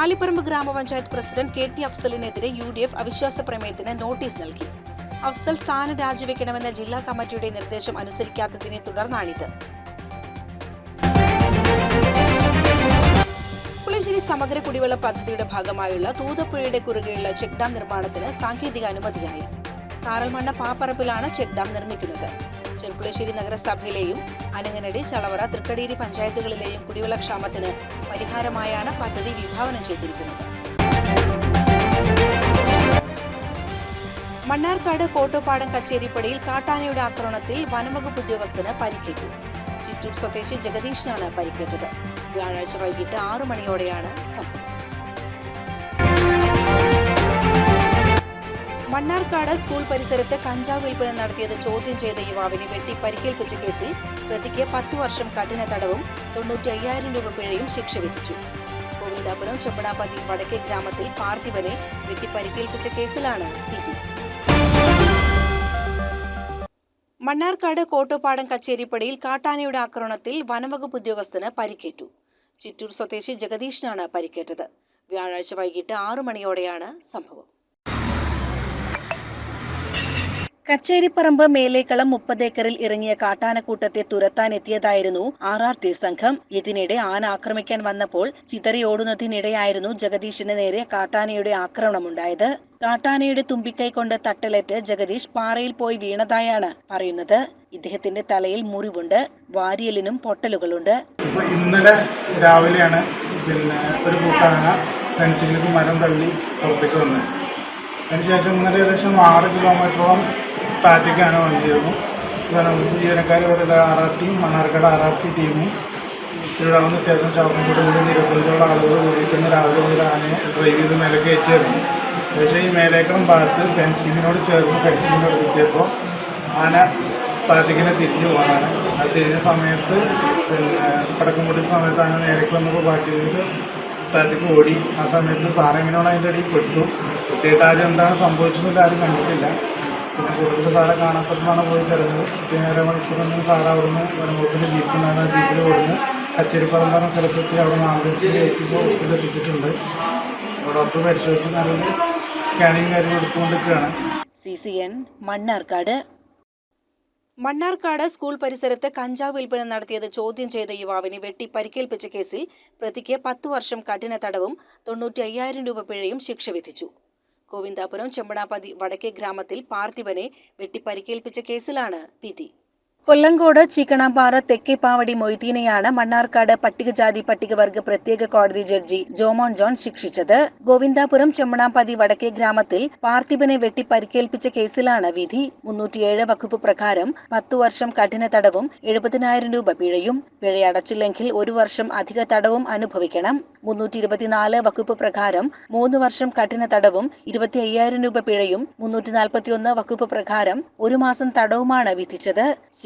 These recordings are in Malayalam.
Alipparamba gramapanchayat president K T അഫ്സലിനെതിരെ U D F അവിശ്വാസ പ്രമേയത്തിന് നോട്ടീസ് നൽകി. അഫ്സൽ സ്ഥാനം രാജിവെക്കണമെന്ന ജില്ലാ കമ്മിറ്റിയുടെ നിർദ്ദേശം അനുസരിക്കാത്തതിനെ തുടർന്നാണിത്. പുളിശ്ശേരി സമഗ്ര കുടിവെള്ള പദ്ധതിയുടെ ഭാഗമായുള്ള തൂതപ്പുഴയുടെ കുറുകെയുള്ള ചെക്ക് ഡാം നിർമ്മാണത്തിന് സാങ്കേതിക അനുമതിയായി കാറൽമണ്ണ പാപ്പറപ്പിലാണ് ചെക്ക് ഡാം നിർമ്മിക്കുന്നത്. ചെറുപ്പുളശ്ശേരി നഗരസഭയിലെയും അനങ്ങനടി ചളവറ തൃക്കടീരി പഞ്ചായത്തുകളിലെയും കുടിവെള്ളക്ഷാമത്തിന് പരിഹാരമായാണ് പദ്ധതി വിഭാവനം ചെയ്തിരിക്കുന്നത്. മണ്ണാർക്കാട് കോട്ടോപ്പാടം കച്ചേരിപ്പടിയിൽ കാട്ടാനയുടെ ആക്രമണത്തിൽ വനംവകുപ്പ് ഉദ്യോഗസ്ഥന് പരിക്കേറ്റു. ചിറ്റൂർ സ്വദേശി ജഗദീഷിനാണ് പരിക്കേറ്റത്. വ്യാഴാഴ്ച വൈകിട്ട് ആറു മണിയോടെയാണ് സംഭവം. മണ്ണാർക്കാട് സ്കൂൾ പരിസരത്ത് കഞ്ചാവ് വിൽപ്പന നടത്തിയത് ചോദ്യം ചെയ്ത യുവാവിനെ വെട്ടി പരിക്കേൽപ്പിച്ച കേസിൽ പ്രതിക്ക് പത്തു വർഷം കഠിന തടവും തൊണ്ണൂറ്റി അയ്യായിരം രൂപ പിഴയും ശിക്ഷ വിധിച്ചു. ഗോവിന്ദാപുരം ചെമ്പടാപതി വടക്കേ ഗ്രാമത്തിൽ പാർത്ഥിവനെ വെട്ടി പരിക്കേൽപ്പിച്ച കേസിലാണ് വിധി. മണ്ണാർക്കാട് കോട്ടുപാടം കച്ചേരിപ്പടിയിൽ കാട്ടാനയുടെ ആക്രമണത്തിൽ വനംവകുപ്പ് ഉദ്യോഗസ്ഥന് പരിക്കേറ്റു. ചിറ്റൂർ സ്വദേശി ജഗദീഷിനാണ് പരിക്കേറ്റത്. വ്യാഴാഴ്ച വൈകിട്ട് ആറു മണിയോടെയാണ് സംഭവം. കച്ചേരിപ്പറമ്പ് മേലേക്കളം മുപ്പതേക്കറിൽ ഇറങ്ങിയ കാട്ടാനക്കൂട്ടത്തെ തുരത്താൻ എത്തിയതായിരുന്നു ആർ ആർ ടി സംഘം. ഇതിനിടെ ആന ആക്രമിക്കാൻ വന്നപ്പോൾ ചിതറിയോടുന്നതിനിടെയായിരുന്നു ജഗദീഷിന് നേരെ കാട്ടാനയുടെ ആക്രമണമുണ്ടായത്. കാട്ടാനയുടെ തുമ്പിക്കൈ കൊണ്ട് തട്ടലേറ്റ് ജഗദീഷ് പാറയിൽ പോയി വീണതായാണ് പറയുന്നത്. ഇദ്ദേഹത്തിന്റെ തലയിൽ മുറിവുണ്ട് വാരിയലിനും പൊട്ടലുകളുണ്ട്. ഇന്നലെ രാവിലെയാണ് പിന്നെ ഒരു കൂട്ടാന മരം തള്ളി പുറത്തേക്ക് വന്നത്. അതിനുശേഷം ഇന്നലെ ഏകദേശം ആറ് കിലോമീറ്ററോളം താറ്റയ്ക്കാണ് വന്നിരുന്നു ജീവനക്കാർ ഇവരുടെ ആർ ആർ ടിയും മണ്ണാർക്കാട് ആർ ആർ ടി ടീമും തിരുവിതാംകൂർ സ്റ്റേഷൻ ഷോപ്പും കൂടി ഇരുപത്തഞ്ചോളം ആളുകൾ കൂടിയിട്ടാണ് രാവിലെ മുതൽ ആനയെ ഡ്രൈവ് ചെയ്ത് മേലേക്ക് കയറ്റിയായിരുന്നു പക്ഷേ ഈ മേലേക്കളം ഭാഗത്ത് ഫെൻസിങ്ങിനോട് ചേർന്ന് ഫെൻസിങ്ങിനോട് എത്തിയപ്പോൾ ആന താറ്റിക്കിനെ തിരിഞ്ഞു പോകാനാണ് അത് തിരിഞ്ഞ സമയത്ത് പിന്നെ പടക്കം പൊട്ടിയ സമയത്ത് ആന നേരേക്ക് വന്നപ്പോൾ ബാക്കി താറ്റിക്ക് ഓടി ആ സമയത്ത് സാറെങ്ങനെയാണ് അതിന്റെ ഇടയിൽ പെട്ടു. കൃത്യമായിട്ട് ആരും എന്താണ് സംഭവിച്ചതെന്ന് ആരും കണ്ടിട്ടില്ല. പിന്നെ കൂടുതൽ സാറെ കാണാത്തപ്പോഴാണ് പോയി തിരഞ്ഞത് പിന്നെ അര മണിക്കൂർ തന്നെ സാറ് അവിടുന്ന് വനംവകുപ്പിന്റെ ജീപ്പിനാണ് ജീപ്പിൽ ഓടുന്ന കച്ചേരിപ്പറമ്പ് പറഞ്ഞ സ്ഥലത്തെത്തി അവിടെ നിന്ന് ആംബുലൻസിൽ എത്തിപ്പോൾ ഹോസ്പിറ്റലിൽ എത്തിച്ചിട്ടുണ്ട്. ഡോക്ടർ പരിശോധിച്ച് നല്ലൊരു സ്കാനിങ് കാര്യം എടുത്തുകൊണ്ടിരിക്കുകയാണ്. C C N Mannarkkad Mannarkkad school പരിസരത്ത് കഞ്ചാവ് വിൽപ്പന നടത്തിയത് ചോദ്യം ചെയ്ത യുവാവിനെ വെട്ടി പരിക്കേൽപ്പിച്ച കേസിൽ പ്രതിക്ക് പത്തു വർഷം കഠിന തടവും തൊണ്ണൂറ്റി അയ്യായിരം രൂപ പിഴയും ശിക്ഷ വിധിച്ചു. ഗോവിന്ദാപുരം ചെമ്പണാപതി വടക്കേ ഗ്രാമത്തിൽ പാർത്ഥിവനെ വെട്ടി പരിക്കേൽപ്പിച്ച കേസിലാണ് വിധി. കൊല്ലങ്കോട് ചീക്കണാമ്പാറ തെക്കേപ്പാവടി മൊയ്തീനെയാണ് മണ്ണാർക്കാട് പട്ടികജാതി പട്ടികവർഗ പ്രത്യേക കോടതി ജഡ്ജി ജോമോൻ ജോൺ ശിക്ഷിച്ചത്. ഗോവിന്ദാപുരം ചെമ്മണാമ്പതി വടക്കേ ഗ്രാമത്തിൽ പാർത്ഥിബനെ വെട്ടി പരിക്കേൽപ്പിച്ച കേസിലാണ് വിധി. മുന്നൂറ്റിയേഴ് വകുപ്പ് പ്രകാരം പത്തു വർഷം കഠിന തടവും എഴുപതിനായിരം രൂപ പിഴയും. പിഴയടച്ചില്ലെങ്കിൽ ഒരു വർഷം അധിക തടവും അനുഭവിക്കണം. മുന്നൂറ്റി ഇരുപത്തിനാല് വകുപ്പ് പ്രകാരം മൂന്ന് വർഷം കഠിന തടവും ഇരുപത്തി അയ്യായിരം രൂപ പിഴയും. മുന്നൂറ്റി നാൽപ്പത്തിയൊന്ന് വകുപ്പ് പ്രകാരം ഒരു മാസം തടവുമാണ് വിധിച്ചത്.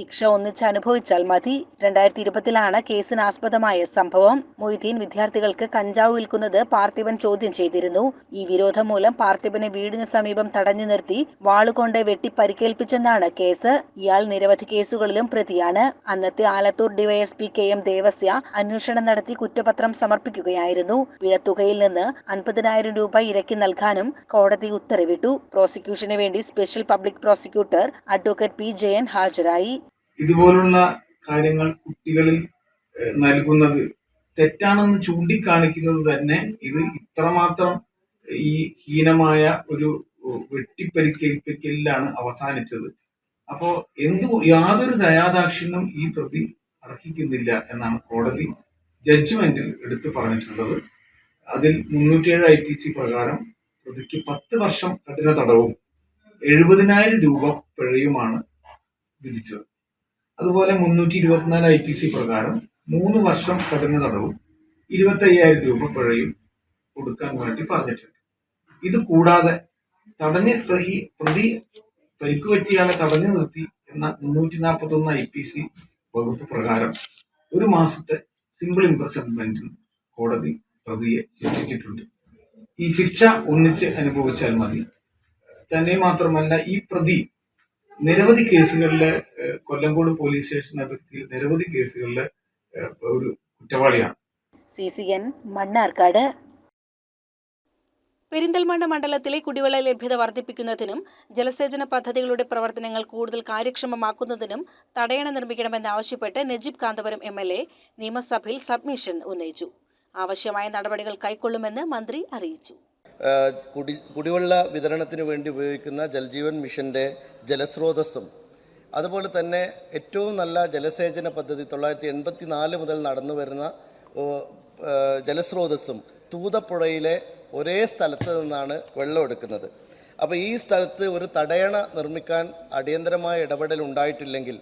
ശിക്ഷ ഒന്നിച്ച് അനുഭവിച്ചാൽ മതി. രണ്ടായിരത്തി ഇരുപത്തിലാണ് കേസിനാസ്പദമായ സംഭവം. മൊയ്തീൻ വിദ്യാർത്ഥികൾക്ക് കഞ്ചാവ് വിൽക്കുന്നത് പാർത്ഥിവൻ ചോദ്യം ചെയ്തിരുന്നു. ഈ വിരോധം മൂലം പാർത്ഥിവനെ വീടിന് സമീപം തടഞ്ഞു നിർത്തി വാളുകൊണ്ട് വെട്ടി പരിക്കേൽപ്പിച്ചെന്നാണ് കേസ്. ഇയാൾ നിരവധി കേസുകളിലും പ്രതിയാണ്. അന്നത്തെ Alathur DYSP K M Devasya അന്വേഷണം നടത്തി കുറ്റപത്രം സമർപ്പിക്കുകയായിരുന്നു. പിഴത്തുകയിൽ നിന്ന് അൻപതിനായിരം രൂപ ഇരക്കി നൽകാനും കോടതി ഉത്തരവിട്ടു. പ്രോസിക്യൂഷന് വേണ്ടി special public prosecutor advocate P Jayan ഹാജരായി. ഇതുപോലുള്ള കാര്യങ്ങൾ കുട്ടികളിൽ നൽകുന്നത് തെറ്റാണെന്ന് ചൂണ്ടിക്കാണിക്കുന്നത് തന്നെ ഇത് ഇത്രമാത്രം ഈ ഹീനമായ ഒരു വെട്ടിപ്പരിക്കേൽപ്പിക്കലിലാണ് അവസാനിച്ചത്. അപ്പോ എന്തു യാതൊരു ദയാദാക്ഷിണ്യം ഈ പ്രതി അർഹിക്കുന്നില്ല എന്നാണ് കോടതി ജഡ്ജ്മെന്റിൽ എടുത്തു പറഞ്ഞിട്ടുള്ളത്. അതിൽ മുന്നൂറ്റിയേഴ് ഐ ടി സി പ്രകാരം പ്രതിക്ക് പത്ത് വർഷം കഠിന തടവും എഴുപതിനായിരം രൂപ പിഴയുമാണ് വിധിച്ചത്. അതുപോലെ മുന്നൂറ്റി ഇരുപത്തിനാല് ഐ പി സി പ്രകാരം മൂന്ന് വർഷം കഠിന തടവും ഇരുപത്തി അയ്യായിരം രൂപ പിഴയും കൊടുക്കാൻ വേണ്ടി പറഞ്ഞിട്ടുണ്ട്. ഇത് കൂടാതെ തടഞ്ഞ് ഈ പ്രതി പരിക്ക് തടഞ്ഞു നിർത്തി എന്ന മുന്നൂറ്റി നാൽപ്പത്തി ഒന്ന് ഐ പി സി വകുപ്പ് പ്രകാരം ഒരു മാസത്തെ സിമ്പിൾ ഇംപ്രസൺമെന്റിന് കോടതി പ്രതിയെ ശിക്ഷിച്ചിട്ടുണ്ട്. ഈ ശിക്ഷ ഒന്നിച്ച് അനുഭവിച്ചാൽ മതി. തന്നെ മാത്രമല്ല ഈ പ്രതി നിരവധി കേസുകളിലെ കൊല്ലംകോട് കൊല്ലങ്കോട് പോലീസ് സ്റ്റേഷൻ അതിർത്തിയിൽ നിരവധി കേസുകളിലെ ഒരു കുറ്റവാളിയാണ്. C C N Mannarkkad. Perinthalmanna മണ്ഡലത്തിലെ കുടിവെള്ള ലഭ്യത വർദ്ധിപ്പിക്കുന്നതിനും ജലസേചന പദ്ധതികളുടെ പ്രവർത്തനങ്ങൾ കൂടുതൽ കാര്യക്ഷമമാക്കുന്നതിനും തടയണ നിർമ്മിക്കണമെന്ന് ആവശ്യപ്പെട്ട് Najeeb Kanthapuram M L A നിയമസഭയിൽ സബ്മിഷൻ ഉന്നയിച്ചു. ആവശ്യമായ നടപടികൾ കൈക്കൊള്ളുമെന്ന് മന്ത്രി അറിയിച്ചു. കുടി കുടിവെള്ള വിതരണത്തിന് വേണ്ടി ഉപയോഗിക്കുന്ന ജൽജീവൻ മിഷന്റെ ജലസ്രോതസ്സും അതുപോലെ തന്നെ ഏറ്റവും നല്ല ജലസേചന പദ്ധതി തൊള്ളായിരത്തി എൺപത്തി നാല് മുതൽ നടന്നു വരുന്ന ജലസ്രോതസ്സും തൂതപ്പുഴയിലെ ഒരേ സ്ഥലത്ത് നിന്നാണ് വെള്ളം എടുക്കുന്നത്. അപ്പോൾ ഈ സ്ഥലത്ത് ഒരു തടയണ നിർമ്മിക്കാൻ അടിയന്തരമായ ഇടപെടൽ ഉണ്ടായിട്ടില്ലെങ്കിൽ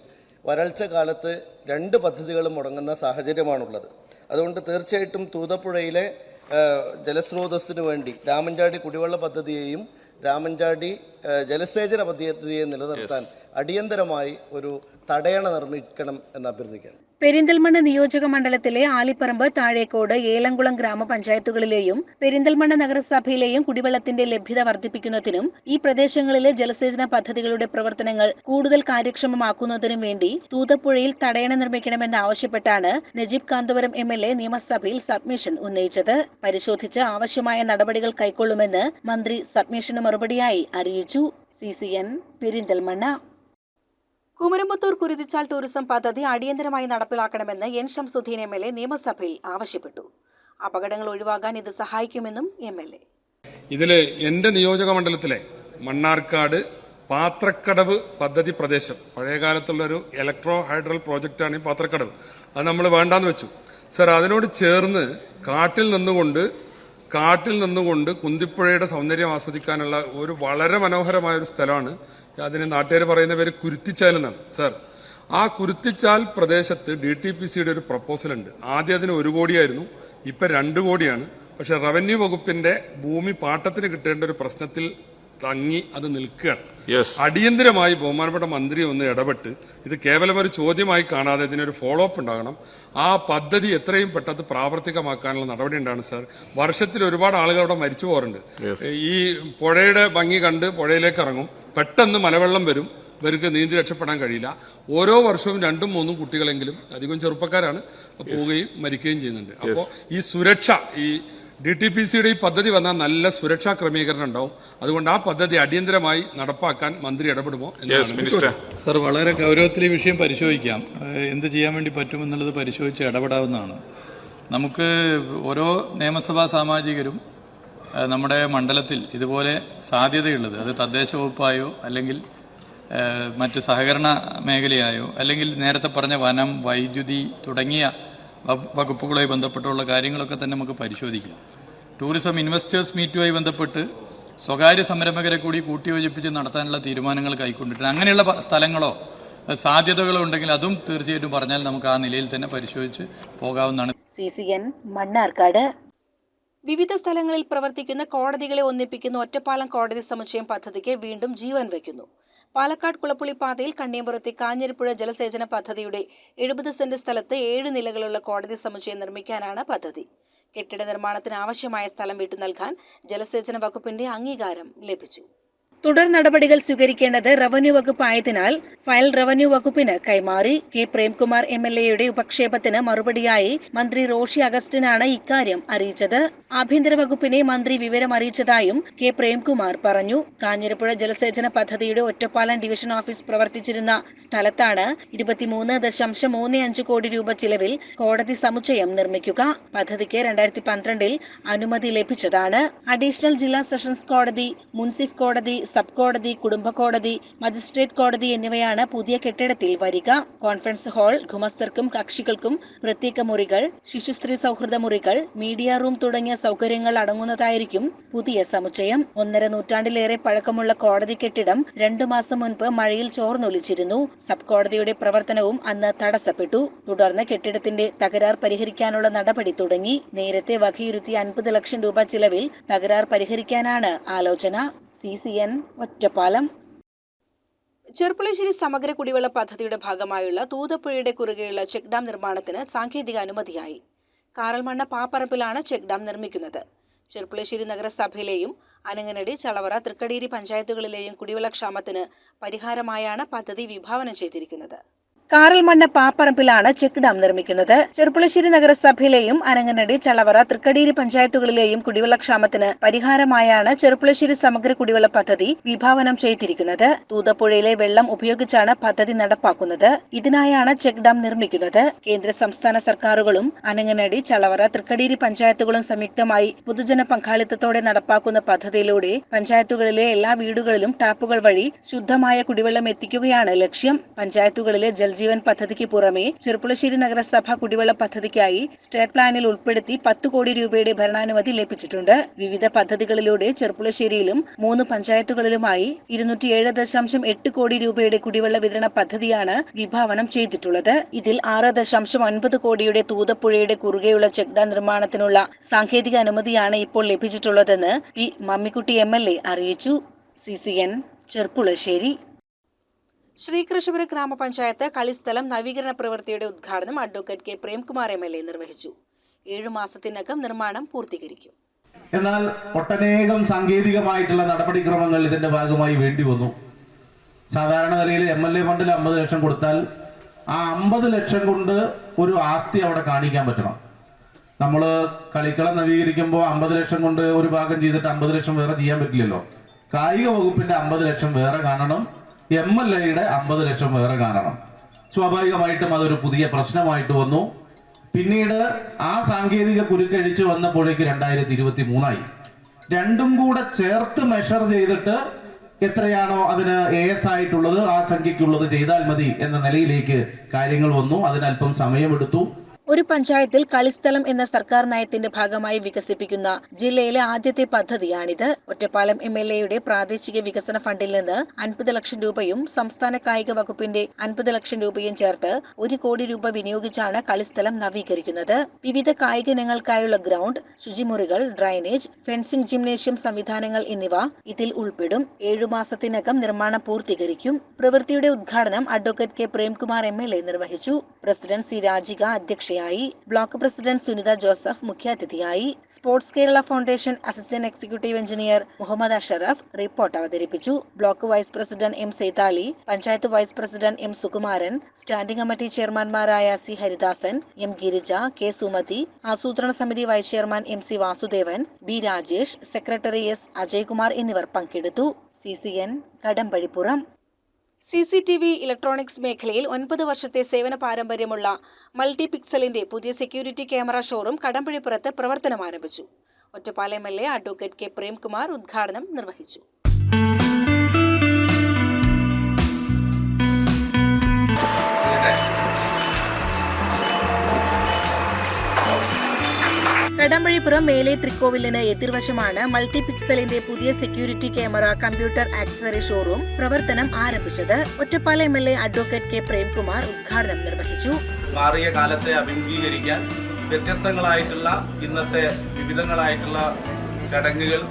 വരൾച്ച കാലത്ത് രണ്ട് പദ്ധതികളും മുടങ്ങുന്ന സാഹചര്യമാണുള്ളത്. അതുകൊണ്ട് തീർച്ചയായിട്ടും തൂതപ്പുഴയിലെ ജലസ്രോതസ്സിന് വേണ്ടി രാമൻചാടി കുടിവെള്ള പദ്ധതിയെയും രാമഞ്ചാടി ആ, ജലസേചന പദ്ധതിയെ നിലനിർത്താൻ അടിയന്തരമായി ഒരു തടയണ നിർമ്മിക്കണം എന്ന് അഭ്യർത്ഥിക്കുകയാണ് പെരിന്തൽമണ്ണ നിയോജക മണ്ഡലത്തിലെ ആലിപ്പറമ്പ് താഴേക്കോട് ഏലംകുളം ഗ്രാമപഞ്ചായത്തുകളിലെയും പെരിന്തൽമണ്ണ നഗരസഭയിലെയും കുടിവെള്ളത്തിന്റെ ലഭ്യത വർദ്ധിപ്പിക്കുന്നതിനും ഈ പ്രദേശങ്ങളിലെ ജലസേചന പദ്ധതികളുടെ പ്രവർത്തനങ്ങൾ കൂടുതൽ കാര്യക്ഷമമാക്കുന്നതിനും വേണ്ടി തൂതപ്പുഴയിൽ തടയണ നിർമ്മിക്കണമെന്ന് ആവശ്യപ്പെട്ടാണ് Najeeb Kanthapuram M L A നിയമസഭയിൽ സബ്മിഷൻ ഉന്നയിച്ചത്. പരിശോധിച്ച് ആവശ്യമായ നടപടികൾ കൈക്കൊള്ളുമെന്ന് മന്ത്രി സബ്മിഷന് മറുപടിയായി അറിയിച്ചു. C C N Perinthalmanna. Kumaramputhur Kuruthichal tourism പദ്ധതി അടിയന്തരമായി നടപ്പിലാക്കണമെന്ന് N Shamsuddin M L A നിയമസഭയിൽ ആവശ്യപ്പെട്ടു. അപകടങ്ങൾ ഒഴിവാക്കാൻ ഇത് സഹായിക്കുമെന്നും എം എൽ എ. ഇതിൽ എന്റെ നിയോജക മണ്ഡലത്തിലെ മണ്ണാർക്കാട് പാത്രക്കടവ് പദ്ധതി പ്രദേശം പഴയകാലത്തുള്ളൊരു ഇലക്ട്രോ ഹൈഡ്രൽ പ്രോജക്റ്റാണ് ഈ പാത്രക്കടവ്. അത് നമ്മൾ വേണ്ടാന്ന് വെച്ചു. സർ അതിനോട് ചേർന്ന് കാട്ടിൽ നിന്നുകൊണ്ട് കാട്ടിൽ നിന്നുകൊണ്ട് കുന്തിപ്പുഴയുടെ സൗന്ദര്യം ആസ്വദിക്കാനുള്ള ഒരു വളരെ മനോഹരമായ ഒരു സ്ഥലമാണ്. അതിന് നാട്ടുകാർ പറയുന്ന പേര് കുരുത്തിച്ചാൽ എന്നാണ്. സർ ആ കുരുത്തിച്ചാൽ പ്രദേശത്ത് ഡി ടി പി സിയുടെ ഒരു പ്രപ്പോസൽ ഉണ്ട്. ആദ്യം അതിന് ഒരു കോടിയായിരുന്നു ഇപ്പം രണ്ട് കോടിയാണ്. പക്ഷെ റവന്യൂ വകുപ്പിന്റെ ഭൂമി പാട്ടത്തിന് കിട്ടേണ്ട ഒരു പ്രശ്നത്തിൽ തങ്ങി അത് നിൽക്കുകയാണ്. അടിയന്തിരമായി ബഹുമാനപ്പെട്ട മന്ത്രി ഒന്ന് ഇടപെട്ട് ഇത് കേവലം ഒരു ചോദ്യമായി കാണാതെ ഇതിനൊരു ഫോളോ അപ്പ് ഉണ്ടാകണം. ആ പദ്ധതി എത്രയും പെട്ടെന്ന് പ്രാവർത്തികമാക്കാനുള്ള നടപടി ഉണ്ടാണ് സാർ വർഷത്തിൽ ഒരുപാട് ആളുകൾ അവിടെ മരിച്ചു പോകാറുണ്ട്. ഈ പുഴയുടെ ഭംഗി കണ്ട് പുഴയിലേക്ക് ഇറങ്ങും. പെട്ടെന്ന് മലവെള്ളം വരും. ഇവർക്ക് നീന്തി രക്ഷപ്പെടാൻ കഴിയില്ല. ഓരോ വർഷവും രണ്ടും മൂന്നും കുട്ടികളെങ്കിലും അധികം ചെറുപ്പക്കാരാണ് പോവുകയും മരിക്കുകയും ചെയ്യുന്നുണ്ട്. അപ്പോൾ ഈ സുരക്ഷ ഈ ഡി ടി പി സിയുടെ ഈ പദ്ധതി വന്നാൽ നല്ല സുരക്ഷാ ക്രമീകരണം ഉണ്ടാവും. അതുകൊണ്ട് ആ പദ്ധതി അടിയന്തരമായി നടപ്പാക്കാൻ മന്ത്രി ഇടപെടുമോ സർ വളരെ ഗൗരവത്തിൽ ഈ വിഷയം പരിശോധിക്കാം. എന്ത് ചെയ്യാൻ വേണ്ടി പറ്റുമെന്നുള്ളത് പരിശോധിച്ച് ഇടപെടാവുന്നതാണ്. നമുക്ക് ഓരോ നിയമസഭാ സാമാജികരും നമ്മുടെ മണ്ഡലത്തിൽ ഇതുപോലെ സാധ്യതയുള്ളത് അത് തദ്ദേശ വകുപ്പായോ അല്ലെങ്കിൽ മറ്റ് സഹകരണ മേഖലയായോ അല്ലെങ്കിൽ നേരത്തെ പറഞ്ഞ വനം വൈദ്യുതി തുടങ്ങിയ വകുപ്പുകളുമായി ബന്ധപ്പെട്ടുള്ള കാര്യങ്ങളൊക്കെ തന്നെ നമുക്ക് പരിശോധിക്കാം. ടൂറിസം ഇൻവെസ്റ്റേഴ്സ് മീറ്റുമായി ബന്ധപ്പെട്ട് സ്വകാര്യ സംരംഭകരെ കൂടി കൂട്ടിയോജിപ്പിച്ച് നടത്താനുള്ള തീരുമാനങ്ങൾ കൈക്കൊണ്ടിട്ടുണ്ട്. അങ്ങനെയുള്ള സ്ഥലങ്ങളോ സാധ്യതകളോ ഉണ്ടെങ്കിൽ അതും തീർച്ചയായിട്ടും പറഞ്ഞാൽ നമുക്ക് ആ നിലയിൽ തന്നെ പരിശോധിച്ച് പോകാവുന്നതാണ്. സി സി എൻ മണ്ണാർക്കാട് വിവിധ സ്ഥലങ്ങളിൽ പ്രവർത്തിക്കുന്ന കോടതികളെ ഒന്നിപ്പിക്കുന്ന ഒറ്റപ്പാലം കോടതി സമുച്ചയം പദ്ധതിക്ക് വീണ്ടും ജീവൻ വയ്ക്കുന്നു. പാലക്കാട് കുളപ്പുളി പാതയിൽ കണ്ണിയമ്പുറത്തെ കാഞ്ഞിരപ്പുഴ ജലസേചന പദ്ധതിയുടെ എഴുപത് സെന്റ് സ്ഥലത്ത് ഏഴ് നിലകളുള്ള കോടതി സമുച്ചയം നിർമ്മിക്കാനാണ് പദ്ധതി. കെട്ടിട നിർമ്മാണത്തിന് ആവശ്യമായ സ്ഥലം വിട്ടു നൽകാൻ ജലസേചന വകുപ്പിന്റെ അംഗീകാരം ലഭിച്ചു. തുടർ നടപടികൾ സ്വീകരിക്കേണ്ടത് റവന്യൂ വകുപ്പ് ആയതിനാൽ ഫയൽ റവന്യൂ വകുപ്പിന് കൈമാറി. കെ. പ്രേംകുമാർ എം എൽ എയുടെ ഉപക്ഷേപത്തിന് മറുപടിയായി മന്ത്രി റോഷി അഗസ്റ്റിനാണ് ഇക്കാര്യം അറിയിച്ചത്. ആഭ്യന്തര വകുപ്പിനെ മന്ത്രി വിവരം അറിയിച്ചതായും കെ. പ്രേംകുമാർ പറഞ്ഞു. കാഞ്ഞിരപ്പുഴ ജലസേചന പദ്ധതിയുടെ ഒറ്റപ്പാലം ഡിവിഷൻ ഓഫീസ് പ്രവർത്തിച്ചിരുന്ന സ്ഥലത്താണ് ഇരുപത്തിമൂന്ന് ദശാംശം മൂന്ന് അഞ്ച് കോടി രൂപ ചിലവിൽ കോടതി സമുച്ചയം നിർമ്മിക്കുക. പദ്ധതിക്ക് രണ്ടായിരത്തി പന്ത്രണ്ടിൽ അനുമതി ലഭിച്ചതാണ്. അഡീഷണൽ ജില്ലാ സെഷൻസ് കോടതി മുൻസിഫ് കോടതി സബ് കോടതി കുടുംബ കോടതി മജിസ്ട്രേറ്റ് കോടതി എന്നിവയാണ് പുതിയ കെട്ടിടത്തിൽ വരിക. കോൺഫറൻസ് ഹാൾ ഗുമസ്തർക്കും കക്ഷികൾക്കും പ്രത്യേക മുറികൾ ശിശുസ്ത്രീ സൗഹൃദ മുറികൾ മീഡിയ റൂം തുടങ്ങിയ സൗകര്യങ്ങൾ അടങ്ങുന്നതായിരിക്കും പുതിയ സമുച്ചയം. ഒന്നര നൂറ്റാണ്ടിലേറെ പഴക്കമുള്ള കോടതി കെട്ടിടം രണ്ടു മാസം മുൻപ് മഴയിൽ ചോർന്നൊലിച്ചിരുന്നു. സബ് കോടതിയുടെ പ്രവർത്തനവും അന്ന് തടസ്സപ്പെട്ടു. തുടർന്ന് കെട്ടിടത്തിന്റെ തകരാർ പരിഹരിക്കാനുള്ള നടപടി തുടങ്ങി. നേരത്തെ വകയിരുത്തിയ അൻപത് ലക്ഷം രൂപ ചിലവിൽ തകരാർ പരിഹരിക്കാനാണ് ആലോചന. C C N Ottapalam. Cherpulassery സമഗ്ര കുടിവെള്ള പദ്ധതിയുടെ ഭാഗമായുള്ള തൂതപ്പുഴയുടെ കുറുകെയുള്ള ചെക്ക് ഡാം നിർമ്മാണത്തിന് സാങ്കേതിക അനുമതിയായി കാറൽമണ്ണ പാപ്പറമ്പിലാണ് ചെക്ക് ഡാം നിർമ്മിക്കുന്നത്. ചെറുപ്പുളശ്ശേരി നഗരസഭയിലെയും അനങ്ങനടി ചളവറ തൃക്കടീരി പഞ്ചായത്തുകളിലെയും കുടിവെള്ളക്ഷാമത്തിന് പരിഹാരമായാണ് പദ്ധതി വിഭാവനം ചെയ്തിരിക്കുന്നത്. കാറൽമണ്ണ പാപ്പറമ്പിലാണ് ചെക്ക് ഡാം നിർമ്മിക്കുന്നത്. ചെറുപ്പുളശ്ശേരി നഗരസഭയിലെയും അനങ്ങനടി ചളവറ തൃക്കടീരി പഞ്ചായത്തുകളിലെയും കുടിവെള്ളക്ഷാമത്തിന് പരിഹാരമായാണ് ചെറുപ്പുളശ്ശേരി സമഗ്ര കുടിവെള്ള പദ്ധതി വിഭാവനം ചെയ്തിരിക്കുന്നത്. തൂതപ്പുഴയിലെ വെള്ളം ഉപയോഗിച്ചാണ് പദ്ധതി നടപ്പാക്കുന്നത്. ഇതിനായാണ് ചെക്ക് ഡാം നിർമ്മിക്കുന്നത്. കേന്ദ്ര സംസ്ഥാന സർക്കാരുകളും അനങ്ങനടി ചളവറ തൃക്കടീരി പഞ്ചായത്തുകളും സംയുക്തമായി പൊതുജന പങ്കാളിത്തത്തോടെ നടപ്പാക്കുന്ന പദ്ധതിയിലൂടെ പഞ്ചായത്തുകളിലെ എല്ലാ വീടുകളിലും ടാപ്പുകൾ വഴി ശുദ്ധമായ കുടിവെള്ളം എത്തിക്കുകയാണ് ലക്ഷ്യം. പഞ്ചായത്തുകളിലെ ജൽജീവൻ പദ്ധതിക്ക് പുറമെ ചെറുപ്പുളശ്ശേരി നഗരസഭ കുടിവെള്ള പദ്ധതിക്കായി സ്റ്റേറ്റ് പ്ലാനിൽ ഉൾപ്പെടുത്തി പത്ത് കോടി രൂപയുടെ ഭരണാനുമതി ലഭിച്ചിട്ടുണ്ട്. വിവിധ പദ്ധതികളിലൂടെ ചെറുപ്പുളശ്ശേരിയിലും മൂന്ന് പഞ്ചായത്തുകളിലുമായി ഇരുന്നൂറ്റിയേഴ് ദശാംശം എട്ട് കോടി രൂപയുടെ കുടിവെള്ള വിതരണ പദ്ധതിയാണ് വിഭാവനം ചെയ്തിട്ടുള്ളത്. ഇതിൽ ആറ് ദശാംശം ഒൻപത് കോടിയുടെ തൂതപ്പുഴയുടെ കുറുകെയുള്ള ചെക്ക് ഡാം നിർമ്മാണത്തിനുള്ള സാങ്കേതിക അനുമതിയാണ് ഇപ്പോൾ ലഭിച്ചിട്ടുള്ളതെന്ന് P Mammikutty M L A അറിയിച്ചു. C C N Cherpulassery. Sreekrishnapuram gramapanchayat കളിസ്ഥലം നവീകരണ പ്രവൃത്തിയുടെ ഉദ്ഘാടനം advocate K Premkumar M L A നിർവഹിച്ചു. ഏഴു മാസത്തിനകം നിർമ്മാണം പൂർത്തീകരിക്കും. എന്നാൽ ഒട്ടനേകം സാങ്കേതികമായിട്ടുള്ള നടപടിക്രമങ്ങൾ ഇതിന്റെ ഭാഗമായി വേണ്ടി വന്നു. സാധാരണ നിലയിൽ എം എൽ എ ഫണ്ടിൽ അമ്പത് ലക്ഷം കൊടുത്താൽ ആ അമ്പത് ലക്ഷം കൊണ്ട് ഒരു ആസ്തി അവിടെ കാണിക്കാൻ പറ്റണം. നമ്മൾ കളിക്കളം നവീകരിക്കുമ്പോൾ അമ്പത് ലക്ഷം കൊണ്ട് ഒരു ഭാഗം ചെയ്തിട്ട് അമ്പത് ലക്ഷം വേറെ ചെയ്യാൻ പറ്റില്ലല്ലോ. കായിക വകുപ്പിന്റെ അമ്പത് ലക്ഷം വേറെ കാണണം. എം എൽ എയുടെ അമ്പത് ലക്ഷം വേറെ കാണണം. സ്വാഭാവികമായിട്ടും അതൊരു പുതിയ പ്രശ്നമായിട്ട് വന്നു. പിന്നീട് ആ സാങ്കേതിക കുരുക്കഴിച്ച് വന്നപ്പോഴേക്ക് രണ്ടായിരത്തി ഇരുപത്തി മൂന്നായി രണ്ടും കൂടെ ചേർത്ത് മെഷർ ചെയ്തിട്ട് എത്രയാണോ അതിന് എ എസ് ആയിട്ടുള്ളത് ആ സംഖ്യയ്ക്കുള്ളത് ചെയ്താൽ മതി എന്ന നിലയിലേക്ക് കാര്യങ്ങൾ വന്നു. അതിനല്പം സമയമെടുത്തു. ഒരു പഞ്ചായത്തിൽ കളിസ്ഥലം എന്ന സർക്കാർ നയത്തിന്റെ ഭാഗമായി വികസിപ്പിക്കുന്ന ജില്ലയിലെ ആദ്യത്തെ പദ്ധതിയാണിത്. ഒറ്റപ്പാലം എം എൽ എയുടെ പ്രാദേശിക വികസന ഫണ്ടിൽ നിന്ന് അൻപത് ലക്ഷം രൂപയും സംസ്ഥാന കായിക വകുപ്പിന്റെ അൻപത് ലക്ഷം രൂപയും ചേർത്ത് ഒരു കോടി രൂപ വിനിയോഗിച്ചാണ് കളിസ്ഥലം നവീകരിക്കുന്നത്. വിവിധ കായിക ഇനങ്ങൾക്കായുള്ള ഗ്രൗണ്ട് ശുചിമുറികൾ ഡ്രൈനേജ് ഫെൻസിംഗ് ജിംനേഷ്യം സംവിധാനങ്ങൾ എന്നിവ ഇതിൽ ഉൾപ്പെടും. ഏഴു മാസത്തിനകം നിർമ്മാണം പൂർത്തീകരിക്കും. പ്രവൃത്തിയുടെ ഉദ്ഘാടനം അഡ്വക്കേറ്റ് കെ പ്രേംകുമാർ എം നിർവഹിച്ചു. പ്രസിഡന്റ് സി രാജിക അധ്യക്ഷയായി ബ്ലോക്ക് പ്രസിഡന്റ് സുനിത ജോസഫ് മുഖ്യാതിഥിയായി sports Kerala foundation assistant executive engineer Muhammad Ashraf report അവതരിപ്പിച്ചു. Block vice president M Saithali panchayat vice president M Sukumaran standing committee ചെയർമാൻമാരായ C Haridasan M Girija K Sumathi ആസൂത്രണ സമിതി vice chairman M C Vasudevan B Rajesh secretary S Ajaykumar എന്നിവർ പങ്കെടുത്തു. C C N Kadampazhipuram. C C T V electronics മേഖലയിൽ ഒൻപത് വർഷത്തെ സേവന പാരമ്പര്യമുള്ള മൾട്ടി പിക്സലിന്റെ പുതിയ സെക്യൂരിറ്റി ക്യാമറ ഷോറൂം കടമ്പഴിപ്പുറത്ത് പ്രവർത്തനം ആരംഭിച്ചു Ottapalam L A advocate K Premkumar ഉദ്ഘാടനം നിർവഹിച്ചു. കടമ്പഴിപ്പുറം മേലെ തൃക്കോവിലിന് എതിർവശമാണ് മൾട്ടിപിക്സലിന്റെ പുതിയ security camera computer accessory showroom പ്രവർത്തനം ആരംഭിച്ചത്. Ottapala M L A advocate K Premkumar ഉദ്ഘാടനം നിർവഹിച്ചു. മാറിയ കാലത്തെ അഭിമുഖീകരിക്കാൻ വ്യത്യസ്തങ്ങളായിട്ടുള്ള ഇന്നത്തെ വിവിധങ്ങളായിട്ടുള്ള ചടങ്ങുകൾ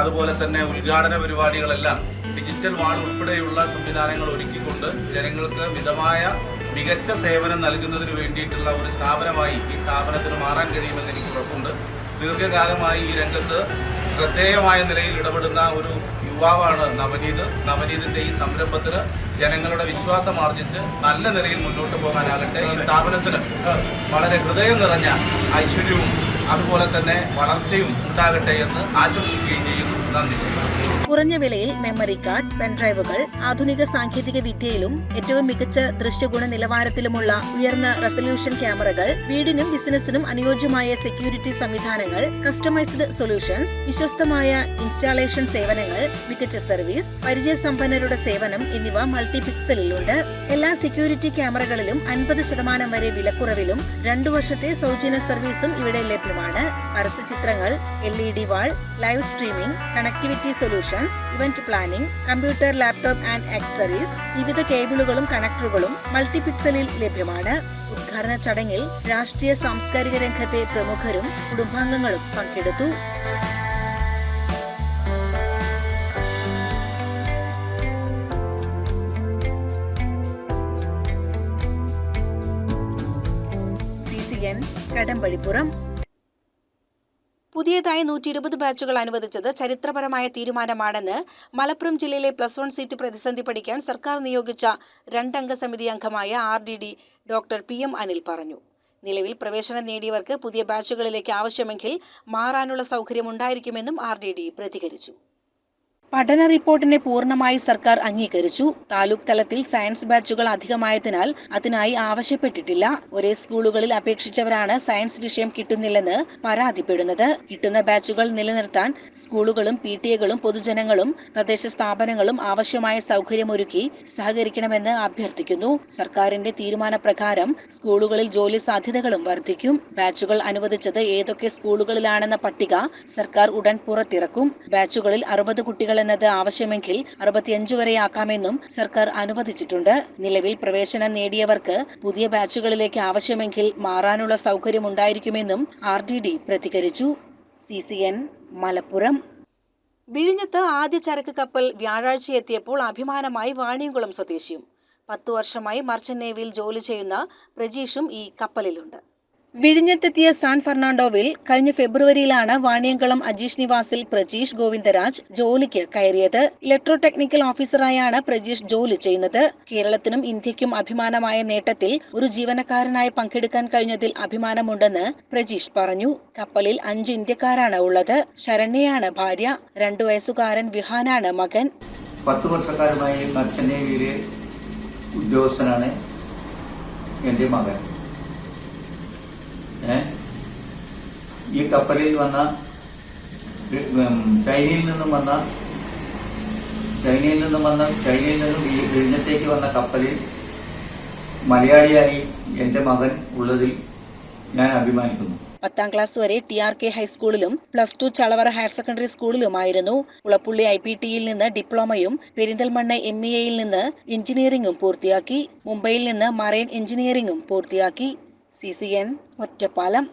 അതുപോലെ തന്നെ ഉദ്ഘാടന പരിപാടികളെല്ലാം ഡിജിറ്റൽ വാൾ ഉൾപ്പെടെയുള്ള സംവിധാനങ്ങൾ ഒരുക്കിക്കൊണ്ട് ജനങ്ങൾക്ക് മിതമായ മികച്ച സേവനം നൽകുന്നതിന് വേണ്ടിയിട്ടുള്ള ഒരു സ്ഥാപനമായി ഈ സ്ഥാപനത്തിന് മാറാൻ കഴിയുമെന്ന് എനിക്ക് ഉറപ്പുണ്ട്. ദീർഘകാലമായി ഈ രംഗത്ത് ശ്രദ്ധേയമായ നിലയിൽ ഇടപെടുന്ന ഒരു യുവാവാണ് നവനീത്. നവനീതിന്റെ ഈ സംരംഭത്തിന് ജനങ്ങളുടെ വിശ്വാസം ആർജിച്ച് നല്ല നിലയിൽ മുന്നോട്ട് പോകാനാകട്ടെ. ഈ സ്ഥാപനത്തിന് വളരെ ഹൃദയം നിറഞ്ഞ ഐശ്വര്യവും അതുപോലെ തന്നെ വളർച്ചയും ഉണ്ടാകട്ടെ എന്ന് ആശംസിക്കുകയും ചെയ്യുന്നു നന്ദി. കുറഞ്ഞ വിലയിൽ മെമ്മറി കാർഡ് പെൻഡ്രൈവുകൾ ആധുനിക സാങ്കേതിക വിദ്യയിലും ഏറ്റവും മികച്ച ദൃശ്യഗുണ നിലവാരത്തിലുമുള്ള ഉയർന്ന റെസല്യൂഷൻ ക്യാമറകൾ വീടിനും ബിസിനസിനും അനുയോജ്യമായ സെക്യൂരിറ്റി സംവിധാനങ്ങൾ കസ്റ്റമൈസ്ഡ് സൊല്യൂഷൻസ് വിശ്വസ്തമായ ഇൻസ്റ്റാളേഷൻ സേവനങ്ങൾ മികച്ച സർവീസ് പരിചയസമ്പന്നരുടെ സേവനം എന്നിവ മൾട്ടിപിക്സലിലുണ്ട് എല്ലാ സെക്യൂരിറ്റി ക്യാമറകളിലും അൻപത് ശതമാനം വരെ വിലക്കുറവിലും രണ്ടു വർഷത്തെ സൗജന്യ സർവീസും ഇവിടെ ലഭ്യമാണ്. പരസ്യചിത്രങ്ങൾ L E D wall live streaming connectivity solutions event planning computer laptop and accessories വിവിധ കേബിളുകളും കണക്ടറുകളും മൾട്ടിപിക്സലിൽ ലഭ്യമാണ്. ഉദ്ഘാടന ചടങ്ങിൽ രാഷ്ട്രീയ സാംസ്കാരിക രംഗത്തെ പ്രമുഖരും കുടുംബാംഗങ്ങളും പങ്കെടുത്തു. കടമ്പഴിപ്പുറം. പുതിയതായി നൂറ്റി ഇരുപത് ബാച്ചുകൾ അനുവദിച്ചത് ചരിത്രപരമായ തീരുമാനമാണെന്ന് മലപ്പുറം ജില്ലയിലെ പ്ലസ് വൺ സീറ്റ് പ്രതിസന്ധി പഠിക്കാൻ സർക്കാർ നിയോഗിച്ച രണ്ടംഗ സമിതി അംഗമായ R D D doctor P M Anil പറഞ്ഞു. നിലവിൽ പ്രവേശനം നേടിയവർക്ക് പുതിയ ബാച്ചുകളിലേക്ക് ആവശ്യമെങ്കിൽ മാറാനുള്ള സൗകര്യമുണ്ടായിരിക്കുമെന്നും ആർ ഡി ഡി പ്രതികരിച്ചു. പഠന റിപ്പോർട്ടിനെ പൂർണമായി സർക്കാർ അംഗീകരിച്ചു. താലൂക്ക് തലത്തിൽ സയൻസ് ബാച്ചുകൾ അധികമായതിനാൽ അതിനായി ആവശ്യപ്പെട്ടിട്ടില്ല. ഒരേ സ്കൂളുകളിൽ അപേക്ഷിച്ചവരാണ് സയൻസ് വിഷയം കിട്ടുന്നില്ലെന്ന് പരാതിപ്പെടുന്നത്. കിട്ടുന്ന ബാച്ചുകൾ നിലനിർത്താൻ സ്കൂളുകളും പി ടി എകളും പൊതുജനങ്ങളും തദ്ദേശ സ്ഥാപനങ്ങളും ആവശ്യമായ സൗകര്യമൊരുക്കി സഹകരിക്കണമെന്ന് അഭ്യർത്ഥിക്കുന്നു. സർക്കാരിന്റെ തീരുമാനപ്രകാരം സ്കൂളുകളിൽ ജോലി സാധ്യതകളും വർദ്ധിക്കും. ബാച്ചുകൾ അനുവദിച്ചത് ഏതൊക്കെ സ്കൂളുകളിലാണെന്ന പട്ടിക സർക്കാർ ഉടൻ പുറത്തിറക്കും. ബാച്ചുകളിൽ അറുപത് കുട്ടികൾ എന്നത് ആവശ്യമെങ്കിൽ അറുപത്തിയഞ്ചു വരെയാക്കാമെന്നും സർക്കാർ അനുവദിച്ചിട്ടുണ്ട്. നിലവിൽ പ്രവേശനം നേടിയവർക്ക് പുതിയ ബാച്ചുകളിലേക്ക് ആവശ്യമെങ്കിൽ മാറാനുള്ള സൗകര്യം ഉണ്ടായിരിക്കുമെന്നും ആർ ഡി ഡി പ്രതികരിച്ചു. C C N Malappuram. വിഴിഞ്ഞത്ത് ആദ്യ ചരക്ക് കപ്പൽ വ്യാഴാഴ്ച എത്തിയപ്പോൾ അഭിമാനമായി വാണിയംകുളം സ്വദേശിയും. പത്തു വർഷമായി മർച്ചന്റ് നേവിയിൽ ജോലി ചെയ്യുന്ന പ്രജീഷും ഈ കപ്പലിലുണ്ട്. വിഴിഞ്ഞത്തെത്തിയ സാൻ ഫെർണാണ്ടോവിൽ കഴിഞ്ഞ ഫെബ്രുവരിയിലാണ് വാണിയംകുളം അജീഷ് നിവാസിൽ പ്രജീഷ് ഗോവിന്ദരാജ് ജോലിക്ക് കയറിയത്. ഇലക്ട്രോ ടെക്നിക്കൽ ഓഫീസറായാണ് പ്രജീഷ് ജോലി ചെയ്യുന്നത്. കേരളത്തിനും ഇന്ത്യക്കും അഭിമാനമായ നേട്ടത്തിൽ ഒരു ജീവനക്കാരനായി പങ്കെടുക്കാൻ കഴിഞ്ഞതിൽ അഭിമാനമുണ്ടെന്ന് പ്രജീഷ് പറഞ്ഞു. കപ്പലിൽ അഞ്ച് ഇന്ത്യക്കാരാണ് ഉള്ളത്. ശരണ്യയാണ് ഭാര്യ. രണ്ടു വയസ്സുകാരൻ വിഹാനാണ് മകൻ. പത്ത് വർഷക്കാരമായി ഉദ്യോഗസ്ഥനാണ് എന്റെ മകൻ? ഈ കപ്പലിൽ വന്ന ചൈനയിൽ നിന്നും വന്ന ചൈനയിൽ നിന്നും വന്ന ചൈനയിൽ നിന്നും ഈ വിഴിഞ്ഞത്തേക്ക് വന്ന കപ്പലിൽ മലയാളിയായി എന്റെ മകൻ ഉള്ളതിൽ ഞാൻ അഭിമാനിക്കുന്നു. പത്താം ക്ലാസ് വരെ T R K ഹൈസ്കൂളിലും plus two Chalavara higher secondary സ്കൂളിലുമായിരുന്നു. ഉളപ്പുള്ളി I P ടിയിൽ നിന്ന് ഡിപ്ലോമയും പെരിന്തൽമണ്ണ എം ഇ എയിൽ നിന്ന് എഞ്ചിനീയറിംഗും പൂർത്തിയാക്കി. മുംബൈയിൽ നിന്ന് മറൈൻ എഞ്ചിനീയറിംഗും പൂർത്തിയാക്കി. C C N Ottapalam.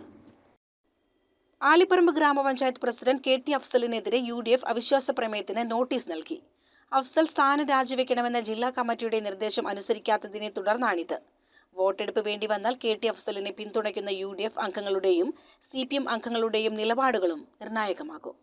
Alipparamba gramapanchayat president K T അഫ്സലിനെതിരെ U D F അവിശ്വാസ പ്രമേയത്തിന് നോട്ടീസ് നൽകി. അഫ്സൽ സ്ഥാനം രാജിവെക്കണമെന്ന ജില്ലാ കമ്മിറ്റിയുടെ നിർദ്ദേശം അനുസരിക്കാത്തതിനെ തുടർന്നാണിത്. വോട്ടെടുപ്പ് വേണ്ടി വന്നാൽ കെ ടി അഫ്സലിനെ പിന്തുണയ്ക്കുന്ന യു ഡി എഫ് അംഗങ്ങളുടെയും സി പി എം അംഗങ്ങളുടെയും നിലപാടുകളും നിർണായകമാകും.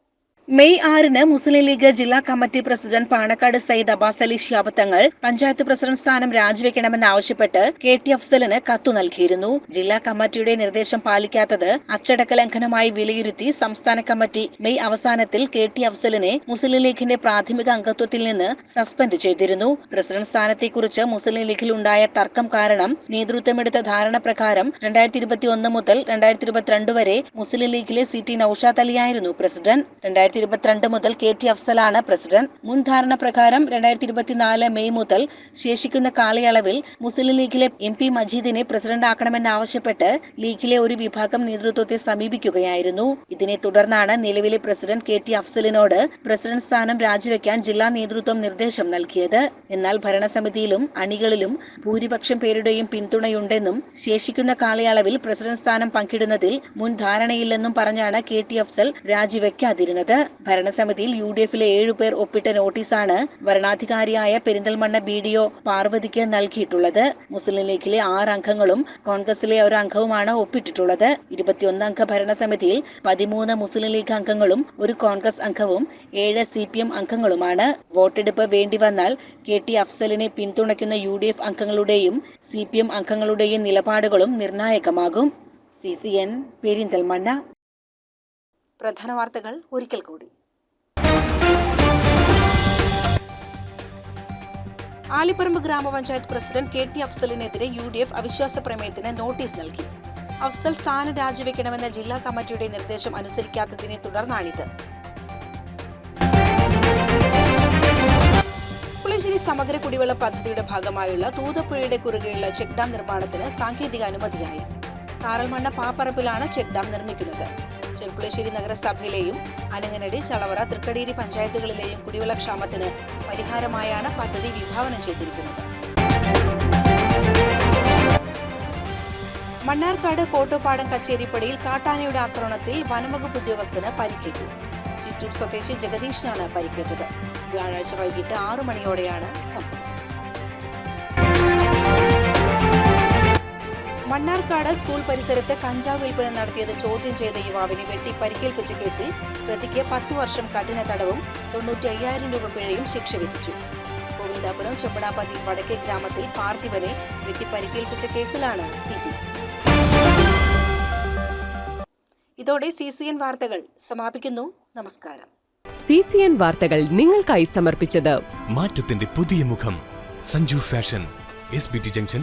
മെയ് ആറിന് മുസ്ലിം ലീഗ് ജില്ലാ committee president Panakkad Sayyid Abbas Ali Shihab Thangal panchayat president സ്ഥാനം രാജിവെക്കണമെന്നാവശ്യപ്പെട്ട് കെ ടി അഫ്സലിന് കത്തു നൽകിയിരുന്നു. ജില്ലാ കമ്മിറ്റിയുടെ നിർദ്ദേശം പാലിക്കാത്തത് അച്ചടക്ക ലംഘനമായി വിലയിരുത്തി സംസ്ഥാന കമ്മിറ്റി മെയ് അവസാനത്തിൽ കെ ടി അഫ്സലിനെ മുസ്ലിം ലീഗിന്റെ പ്രാഥമിക അംഗത്വത്തിൽ നിന്ന് സസ്പെൻഡ് ചെയ്തിരുന്നു. പ്രസിഡന്റ് സ്ഥാനത്തെക്കുറിച്ച് മുസ്ലിം ലീഗിലുണ്ടായ തർക്കം കാരണം നേതൃത്വമെടുത്ത ധാരണ പ്രകാരം രണ്ടായിരത്തി ഇരുപത്തി ഒന്ന് മുതൽ രണ്ടായിരത്തി ഇരുപത്തിരണ്ട് വരെ മുസ്ലിം ലീഗിലെ സി ടി നൌഷാദ് അലിയായിരുന്നു പ്രസിഡന്റ്. രണ്ടായിരത്തി ഇരുപത്തിരണ്ട് മുതൽ കെ ടി അഫ്സലാണ് പ്രസിഡന്റ്. മുൻ ധാരണ പ്രകാരം രണ്ടായിരത്തി ഇരുപത്തിനാല് മെയ് മുതൽ ശേഷിക്കുന്ന കാലയളവിൽ മുസ്ലിം ലീഗിലെ എം പി മജീദിനെ പ്രസിഡന്റാക്കണമെന്നാവശ്യപ്പെട്ട് ലീഗിലെ ഒരു വിഭാഗം നേതൃത്വത്തെ സമീപിക്കുകയായിരുന്നു. ഇതിനെ തുടർന്നാണ് നിലവിലെ പ്രസിഡന്റ് കെ ടി അഫ്സലിനോട് പ്രസിഡന്റ് സ്ഥാനം രാജിവെക്കാൻ ജില്ലാ നേതൃത്വം നിർദ്ദേശം നൽകിയത്. എന്നാൽ ഭരണസമിതിയിലും അണികളിലും ഭൂരിപക്ഷം പേരുടെയും പിന്തുണയുണ്ടെന്നും ശേഷിക്കുന്ന കാലയളവിൽ പ്രസിഡന്റ് സ്ഥാനം പങ്കിടുന്നതിൽ മുൻ ധാരണയില്ലെന്നും പറഞ്ഞാണ് കെ ടി അഫ്സൽ രാജിവെക്കാതിരുന്നത്. ഭരണസമിതിയിൽ യു ഡി എഫിലെ ഏഴുപേർ ഒപ്പിട്ട നോട്ടീസാണ് വരണാധികാരിയായ പെരിന്തൽമണ്ണ ബി ഡി ഒ പാർവതിക്ക് നൽകിയിട്ടുള്ളത്. മുസ്ലിം ലീഗിലെ ആറ് അംഗങ്ങളും കോൺഗ്രസിലെ ഒരു അംഗവുമാണ് ഒപ്പിട്ടിട്ടുള്ളത്. ഇരുപത്തിയൊന്നംഗ ഭരണസമിതിയിൽ പതിമൂന്ന് മുസ്ലിം ലീഗ് അംഗങ്ങളും ഒരു കോൺഗ്രസ് അംഗവും ഏഴ് സി പി എം അംഗങ്ങളുമാണ്. വോട്ടെടുപ്പ് വേണ്ടി വന്നാൽ കെ ടി അഫ്സലിനെ പിന്തുണയ്ക്കുന്ന യു ഡി എഫ് അംഗങ്ങളുടെയും സി പി എം അംഗങ്ങളുടെയും നിലപാടുകളും നിർണായകമാകും. C C N Perinthalmanna. പ്രധാന വാർത്തകൾ ഒരിക്കൽ കൂടി. ആലിപ്പറമ്പ് ഗ്രാമപഞ്ചായത്ത് പ്രസിഡന്റ് കെ ടി അഫ്സലിനെതിരെ യു ഡി എഫ് അവിശ്വാസ പ്രമേയത്തിന് നോട്ടീസ് നൽകി. അഫ്സൽ സ്ഥാനം രാജിവെക്കണമെന്ന ജില്ലാ കമ്മിറ്റിയുടെ നിർദ്ദേശം അനുസരിക്കാത്തതിനെ തുടർന്നാണിത്. പുളിശ്ശേരി സമഗ്ര കുടിവെള്ള പദ്ധതിയുടെ ഭാഗമായുള്ള തൂതപ്പുഴയുടെ കുറുകെയുള്ള ചെക്ക് ഡാം നിർമ്മാണത്തിന് സാങ്കേതിക അനുമതിയായി. കാറൽമണ്ണ പാപ്പറപ്പിലാണ് ചെക്ക് ഡാം നിർമ്മിക്കുന്നത്. ചെർപ്പുളശ്ശേരി നഗരസഭയിലെയും അനങ്ങനടി ചളവറ തൃക്കടീരി പഞ്ചായത്തുകളിലെയും കുടിവെള്ള ക്ഷാമത്തിന് പരിഹാരമായാണ് പദ്ധതി വിഭാവനം ചെയ്തിരിക്കുന്നത്. മണ്ണാർക്കാട് കോട്ടോപ്പാടം കച്ചേരിപ്പടിയിൽ കാട്ടാനയുടെ ആക്രമണത്തിൽ വനംവകുപ്പ് ഉദ്യോഗസ്ഥന് പരിക്കേറ്റു. ചിറ്റൂർ സ്വദേശി ജഗദീഷിനാണ് പരിക്കേറ്റത്. വ്യാഴാഴ്ച വൈകിട്ട് ആറു മണിയോടെയാണ് സംഭവം. മണ്ണാർക്കാട് സ്കൂൾ പരിസരത്ത് കഞ്ചാവ് വിൽപ്പന നടത്തിയത് ചോദ്യം ചെയ്ത യുവാവിനെ വെട്ടി പരിക്കേൽപ്പിച്ച കേസിൽ പ്രതിക്ക് പത്തു വർഷം കഠിന തടവും തൊണ്ണൂറ്റി അയ്യായിരം രൂപ പിഴയും ശിക്ഷ വിധിച്ചു. ഗോവിന്ദാപുരം ചെമ്പടാപതി വടക്കേ ഗ്രാമത്തിൽ പാർത്ഥിവനെ വെട്ടി പരിക്കേൽപ്പിച്ച കേസിലാണ് വിധി. ഇതോടെ സി സി എൻ വാർത്തകൾ സമാപിക്കുന്നു. നമസ്കാരം. സി സി എൻ വാർത്തകൾ നിങ്ങൾക്കായി സമർപ്പിച്ചത് മാറ്റത്തിന്റെ പുതിയ മുഖം Sanju fashion S B T junction